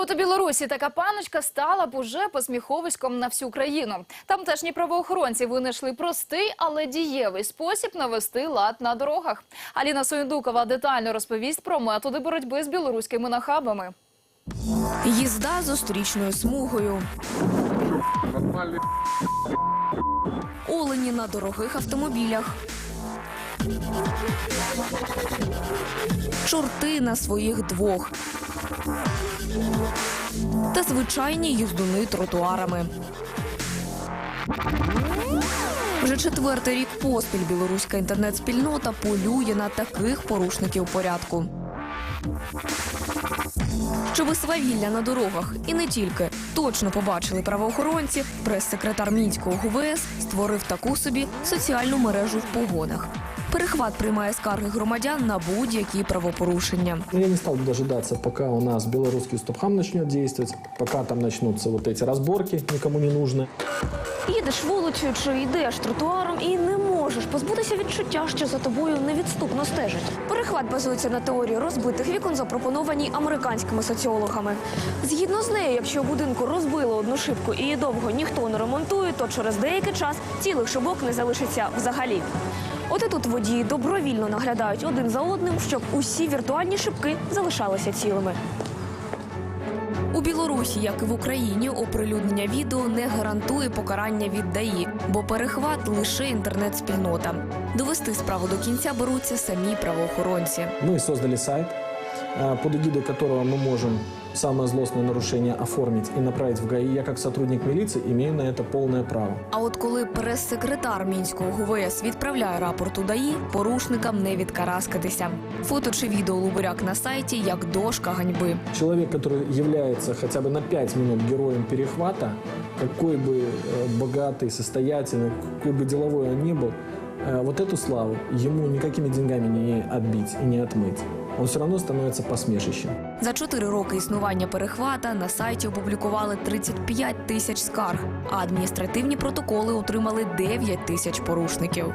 от у Білорусі така паночка стала б уже посміховиськом на всю країну. Тамтешні правоохоронці винайшли простий, але дієвий спосіб навести лад на дорогах. Аліна Союндукова детально розповість про методи боротьби з білоруськими нахабами. Їзда зустрічною смугою. Олені на дорогих автомобілях. Чорти на своїх двох. Та звичайні їздуни тротуарами. Вже четвертий рік поспіль білоруська інтернет-спільнота полює на таких порушників порядку. Щоби свавілля на дорогах і не тільки точно побачили правоохоронці, прес-секретар мінського ГУВС створив таку собі соціальну мережу в погонах. Перехват приймає скарги громадян на будь-які правопорушення. Но Ну, я не стал бы дожидаться, пока у нас белорусский стопхам начнет действовать, пока там начнутся вот эти разборки, никому не нужны. Їдеш вулицею чи йдеш тротуаром і не можеш позбутися відчуття, що за тобою невідступно стежать. Перехват базується на теорії розбитих вікон, запропонованій американськими соціологами. Згідно з нею, якщо у будинку розбили одну шибку і її довго ніхто не ремонтує, то через деякий час цілих шибок не залишиться взагалі. От і тут водії добровільно наглядають один за одним, щоб усі віртуальні шибки залишалися цілими. У Білорусі, як і в Україні, оприлюднення відео не гарантує покарання від ДАІ, бо перехват лише інтернет-спільнота. Довести справу до кінця беруться самі правоохоронці. Мы создали сайт, э, под эгидой которого мы можем самое злостное нарушение оформить и направить в ГАИ. Я как сотрудник милиции имею на это полное право. А от коли прес-секретар мінського ГУВС відправляє рапорт у ДАІ, порушникам не відкараскатися. Фото чи відео Лубуряк на сайті як дошка ганьби. Человек, который является хотя бы на 5 минут героем перехвата, какой бы э, богатый, состоятельный, какой бы деловой он ни был, э, вот эту славу ему никакими деньгами не отбить и не отмыть. Он все равно становится посмешищем. За чотири роки існування перехвата на сайті опублікували 35 тисяч скарг, а адміністративні протоколи отримали 9 тисяч порушників.